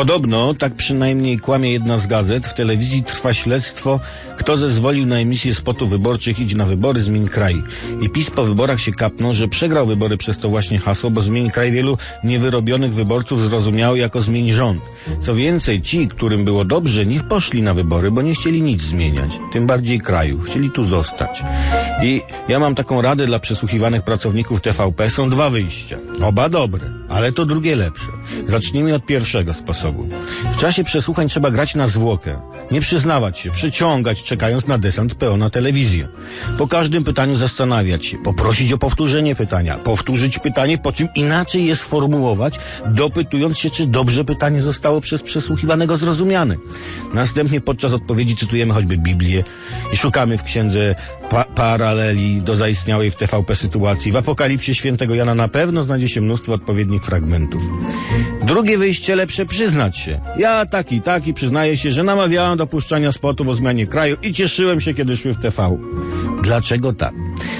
Podobno, tak przynajmniej kłamie jedna z gazet, w telewizji trwa śledztwo, kto zezwolił na emisję spotu wyborczych Idź na wybory, zmień kraj. I PiS po wyborach się kapnął, że przegrał wybory przez to właśnie hasło, bo zmień kraj wielu niewyrobionych wyborców zrozumiało jako zmień rząd. Co więcej, ci, którym było dobrze, niech poszli na wybory, bo nie chcieli nic zmieniać. Tym bardziej kraju. Chcieli tu zostać. I ja mam taką radę dla przesłuchiwanych pracowników TVP. Są dwa wyjścia. Oba dobre, ale to drugie lepsze. Zacznijmy od pierwszego sposobu. W czasie przesłuchań trzeba grać na zwłokę. Nie przyznawać się, przyciągać, czekając na desant PO na telewizję. Po każdym pytaniu zastanawiać się, poprosić o powtórzenie pytania, powtórzyć pytanie, po czym inaczej je sformułować, dopytując się, czy dobrze pytanie zostało przez przesłuchiwanego zrozumiane. Następnie podczas odpowiedzi cytujemy choćby Biblię i szukamy w księdze pa paraleli do zaistniałej w TVP sytuacji. W Apokalipsie świętego Jana na pewno znajdzie się mnóstwo odpowiednich fragmentów. Drugie wyjście lepsze przyznać się. Ja taki, taki przyznaję się, że namawiałem do puszczania spotów o zmianie kraju i cieszyłem się, kiedy szły w TV. Dlaczego tak?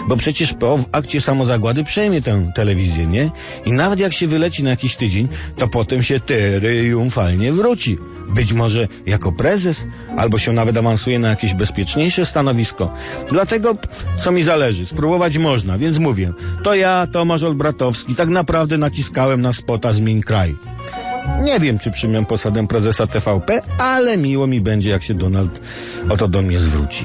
Bo przecież PO w akcie samozagłady przejmie tę telewizję, nie? I nawet jak się wyleci na jakiś tydzień, to potem się triumfalnie wróci. Być może jako prezes, albo się nawet awansuje na jakieś bezpieczniejsze stanowisko. Dlatego, co mi zależy, spróbować można, więc mówię, to ja, Tomasz Olbratowski, tak naprawdę naciskałem na spota Zmień Kraj. Nie wiem, czy przyjmę posadę prezesa TVP, ale miło mi będzie, jak się Donald oto do mnie zwróci.